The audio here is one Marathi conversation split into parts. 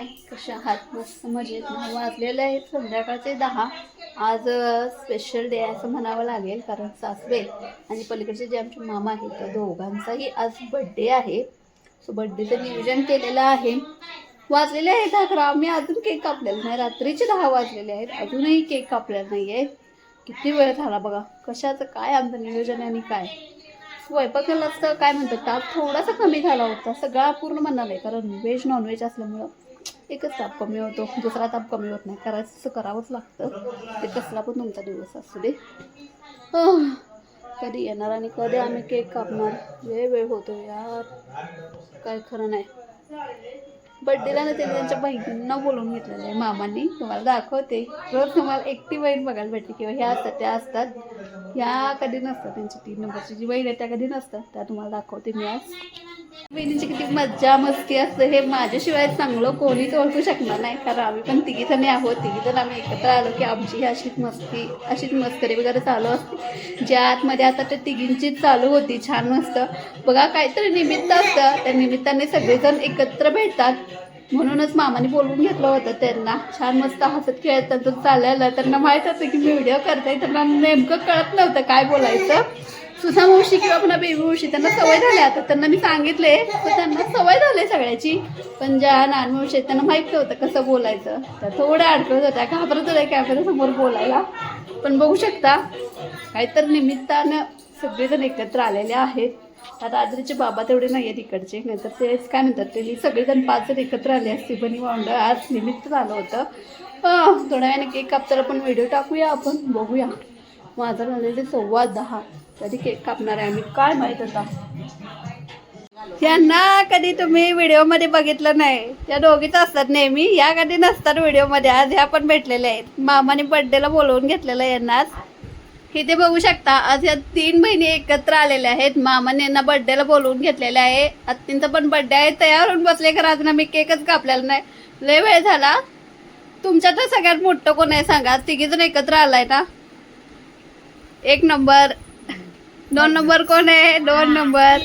कशा आहात? मस्त मजेत. ना वाजलेले आहेत संध्याकाळचे दहा. आज स्पेशल डे आहे असं म्हणावं लागेल कारण सासरे आणि पलीकडचे जे आमचे मामा आहेत त्या दोघांचाही आज बड्डे आहे. सो बड्डेचं नियोजन केलेलं आहे. वाजलेले आहेत अकरा. आम्ही अजून केक कापलेला नाही. रात्रीचे दहा वाजलेले आहेत. अजूनही केक कापलेला नाही आहे किती वेळ झाला बघा. कशाचं काय आमचं नियोजन आणि काय? स्वयंपाकाला काय म्हणतात ताप थोडासा कमी झाला होता. सगळा पूर्ण म्हणाला आहे. कारण व्हेज नॉनव्हेज असल्यामुळं एकच ताप कमी होतो. दुसरा ताप कमी होत नाही. करायचं असं करावंच लागतं. ते कसला पण तुमचा दिवस असू दे. कधी येणार आणि कधी आम्ही केक कापणार. वेळ वेळ होतो यार. काय खरं नाही. बड्डेला ना त्यांनी त्यांच्या बहिणींना बोलून घेतलेलं आहे. मामांनी. तुम्हाला दाखवते. रोज तुम्हाला एकटी बहीण बघायला भेटते किंवा ह्या असतात त्या असतात. ह्या कधी नसतात त्यांची तीन नंबरची. जी बहीण आहे त्या कधी नसतात. त्या तुम्हाला दाखवते मी आज. बहिणीची किती मज्जा मस्ती असते हे माझ्याशिवाय चांगलं कोणीच ओळखू शकणार नाही. कारण आम्ही पण तिघी जणी आहोत तिघी जण आम्ही एकत्र आलो की आमची अशीच मस्ती अशीच मस्करी वगैरे चालू असते. ज्या आतमध्ये आता त्या तिघींचीच चालू होती छान मस्त. बघा काहीतरी निमित्त असतं. त्या निमित्ताने सगळेजण एकत्र भेटतात. म्हणूनच मामाने बोलवून घेतलं होतं त्यांना. छान मस्त हसत खेळत त्यांचं चालायला त्यांना माहीत होतं की मी व्हिडिओ करताय त्यांना नेमकं कळत नव्हतं काय बोलायचं. सुधा मावशी किंवा पुन्हा बेबी मावशी त्यांना सवय झाली आता त्यांना मी सांगितले तर त्यांना सवय झाली सगळ्याची. पण ज्या नान मावशी आहेत त्यांना माहीत नव्हतं कसं बोलायचं. तर थोड्या अडकळत होत्या घाबरत होत्या कॅमेऱ्यासमोर बोलायला. पण बघू शकता काहीतर निमित्तानं सगळेजण एकत्र आलेले आहेत. आता आजरीचे बाबा तेवढे नाही आहेत इकडचे. नाहीतर तेच काय म्हणतात ते सगळेजण पाच जण एकत्र आले असते पण वांड आज निमित्त झालं होतं. थोड्या वेळाने केक कापताना पण व्हिडिओ टाकूया आपण बघूया. माझं झालेले सव्वा दहा. कधी केक कापणार आहे आम्ही? काय माहीत होता यांना कधी तुम्ही व्हिडिओमध्ये बघितलं नाही. त्या दोघीच असतात नेहमी. या कधी नसतात व्हिडिओमध्ये. आज ह्या पण भेटलेल्या आहेत. मामाने बर्थडेला बोलवून घेतलेलं आहे यांना आज. इथे बघू शकता आज या तीन बहिणी एकत्र आलेल्या आहेत. मामाने यांना बर्थडेला बोलवून घेतलेलं आहे. आत्तींचा पण बर्थडे आहे. तयार होऊन बसले का अजून आम्ही केकच कापलेला नाही. लय वेळ झाला. तुमच्यात सगळ्यात मोठं कोण आहे सांगा? तिघी जण एकत्र आलाय ना? एक नंबर. दोन नंबर कोण आहे? दोन नंबर.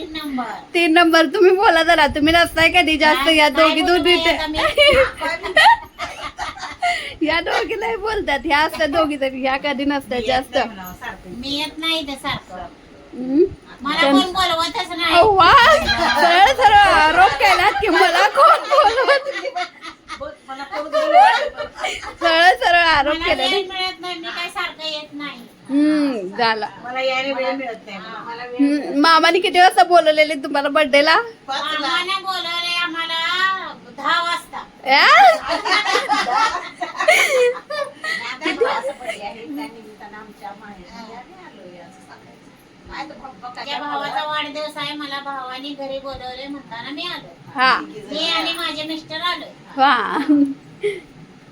तीन नंबर. तुम्ही बोला जरा तुम्ही नसताय कधी जास्त या दोघी दोघी या दोघी नाही बोलतात. ह्या असतात दोघी तरी. ह्या कधी नसतात जास्त. मी येत नाही वा. सरळ सरळ. आरोप केलात की मला कोण बोलवत सरळ सरळ आरोप केला हम्म झाला. यायला वेळ मिळत नाही. मला वेळ हम्म, मामाने किती वाजता बोलवलेले तुम्हाला बर्थडेला मामाने बोलवले आम्हाला दहा वाजता. माझ्या भावाचा वाढदिवस आहे मला भावाने घरी बोलवले म्हणताना मी आलो हा. मी आणि माझे मिस्टर आलो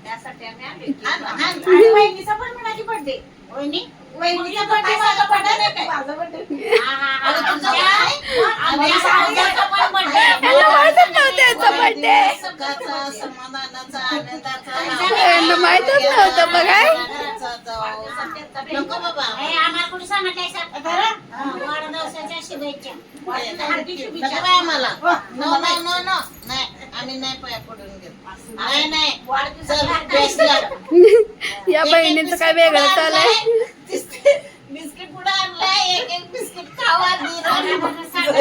त्यासाठी आम्ही आलो आणि वहिनीचा पण म्हणा की बर्थडे वहिनी वहिनीचा बर्थडे माझा बर्थडे नाही काय माझा बर्थडे हा, हा, हा. तुमच्या- आमच्या भावाचा पण birthday आहे. यांना माहितच नव्हतं यांचा बर्थडे सुखाचा समाधानाचा आनंदाचा यांना माहितच नव्हतं बघा नको बाबा हे आम्हाला कुठे सर वाढदिवसाच्या शुभेच्छा नको बाई आम्हाला नो नो नो नो नाही आम्ही नाही पाया पडून घेत नाही नाही. चल best luck. या बहिणीचं काय वेगळं चाललंय बिस्किट पुढे आणलाय. एक एक बिस्किट खावा वाढदिवसाचं.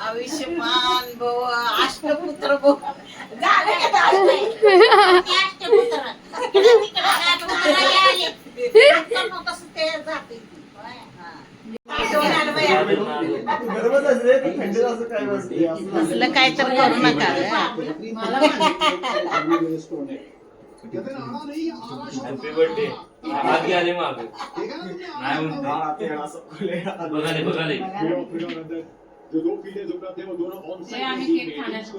आयुष्यमान भव अष्टपुत्र भव. असलं काय तर करू नका. हॅपी बर्थडे आधी आले माग. नाही म्हणते बघाले बघाले जो दो फील्डे झुकना थे वो दोनों ऑन हे केक खाण्याचं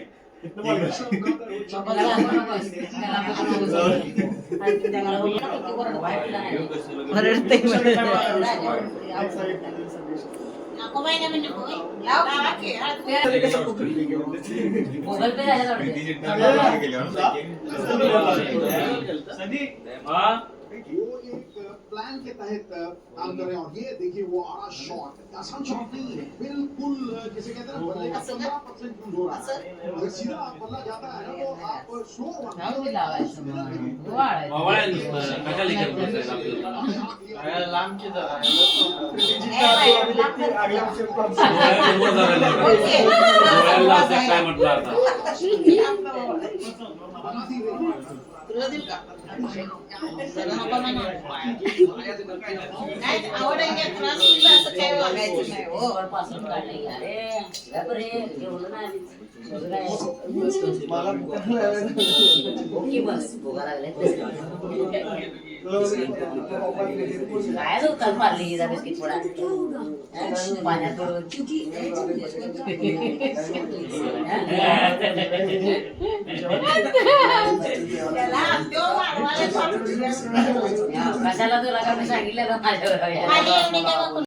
झालं. हा? प्लान के तहत काम कर रहे हैं। और ये देखिए वो आरा शॉट आसान शॉट नहीं है। बिल्कुल जिसे कहते हैं ना बल्ले का पंद्रह परसेंट यूज हो रहा है। अगर सीधा बल्ला जाता है ना तो आप स्लो बसायचं आपल्याला लांबची काय म्हटलं आता तुला देऊ का जरा नको म्हणा. नाही, आवड आहे की त्रास होईल असं काही वागायचं नाही हो जवळपासून काढलंय. अरे, बापरे, एवढं नाही. एवढं काय? की बस, भोगा लागलाय. काय दुकान मारली जा बिस्किट पुडा पाण्यात पडून. त्याला तो वाढवायला सांगतो. कशाला तुला का मी सांगितलं का माझ्यावर खाली यायला? एवढी काय बघू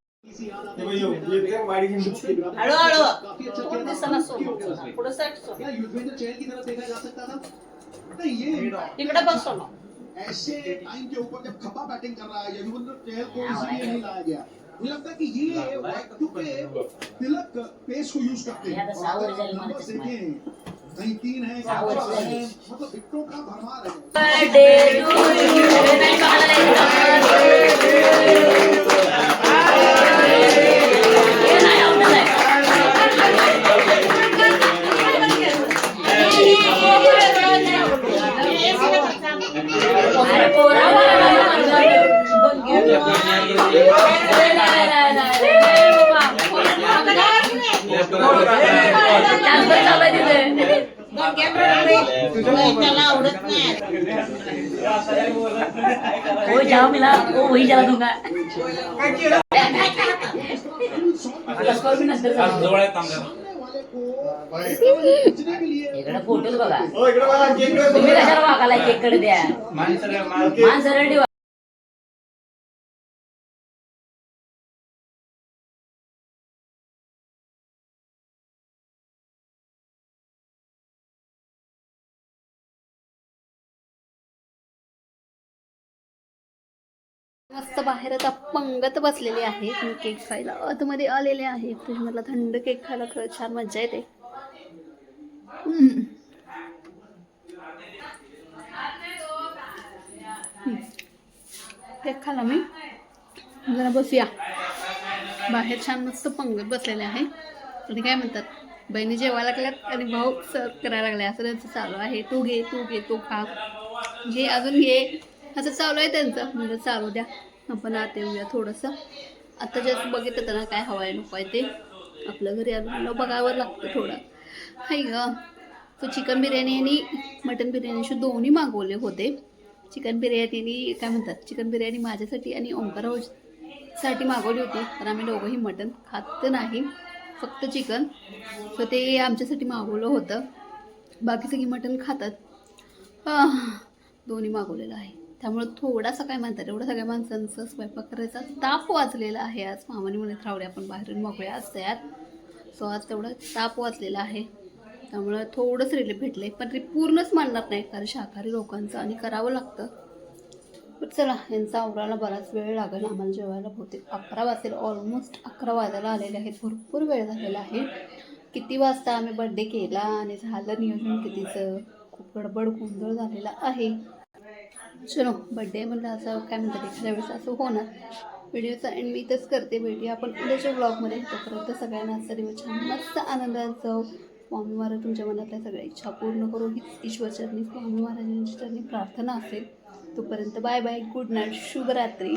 हळूहळू काफी अच्छा पुढे खेला दिसायला सोडून पुढे साईड सोड क्या युजवेंद्र चहल की तरफ देखा जा सकता था नहीं ये इकडे बघ सोडू ऐसे टाइम के ऊपर जब खपा बैटिंग कर रहा है युजवेंद्र चहल को इसलिए नहीं लाया गया मुझे लगता है कि ये क्योंकि तिलक पेस को यूज़ करते हैं। और अगर। देखें, कहीं तीन है। है। मतलब विकेटों का भरमार है. हे तिथे. त्याला आवडत नाही वो जाओ मिला वही जला दूंगा इकडे फोटोच बघा हो तुम्ही कशाला वागाला केककडे द्या माणसं मस्त बाहेर आता पंगत बसलेली आहे. मी केक खायला आतमध्ये आलेले आहे. फ्रीजमधला थंड केक खायला खरंच छान मजा येते. केक खाला मी? जरा बसूया. बाहेर छान मस्त पंगत बसलेले आहे. आणि काय म्हणतात? बहिणी जेवायला लागल्यात आणि भाऊ सर्व करायला लागले असं त्यांचं चालू आहे. तू घे तू घे तू खा. घे अजून घे. असं चालू आहे त्यांचं. म्हणजे चालू द्या. आपण आत येऊया थोडंसं. आता जास्त बघितलं त्यांना काय हवं आहे नको आहे ते. आपलं घरी आलं बघावं लागतं थोडं. हाय ग. तो चिकन बिर्याणी आणि मटन बिर्याणी असे दोन्ही मागवले होते. चिकन बिर्याणी काय म्हणतात? चिकन बिर्याणी माझ्यासाठी आणि ओंकारसाठी मागवली होती. तर आम्ही दोघंही मटन खात नाही. फक्त चिकन. तर ते आमच्यासाठी मागवलं होतं. बाकी सगळी मटन खातात. दोन्ही मागवलेलं आहे. त्यामुळे थोडासा काय म्हणतात एवढं सगळ्या माणसांचं स्वयंपाक करायचा ताप वाचलेला आहे आज. मामाने म्हणत रावडे आपण बाहेरून मागूया आज तयार. सो आज तेवढा ताप वाचलेला आहे. त्यामुळं थोडंच रिलीफ भेटले पण ते पूर्णच मानणार नाही कारण शाकाहारी लोकांचं आणि करावं लागतं. पण चला यांचा आवडायला बराच वेळ लागेल. आम्हाला जेवायला बहुतेक अकरा वाजेल. ऑलमोस्ट अकरा वाजायला आलेले आहेत. भरपूर वेळ झालेला आहे. किती वाजता आम्ही बड्डे केला आणि झालं नियोजन कितीचं? खूप गडबड गोंधळ झालेला आहे. चलो बड्डे म्हणलं असं काय म्हणतात एखाद्या वेळेस असं होणार. व्हिडिओचा एंड मी इथंच करते व्हिडिओ आपण उद्याच्या ब्लॉगमध्ये तोपर्यंत सगळ्यांना आजचा दिवस छान मस्त आनंदात जाऊ. स्वामी महाराज तुमच्या मनातल्या सगळ्या इच्छा पूर्ण करू. हीच ईश्वरचरणी स्वामी महाराजांची चरणी प्रार्थना असेल. तोपर्यंत बाय बाय गुड नाईट शुभरात्री.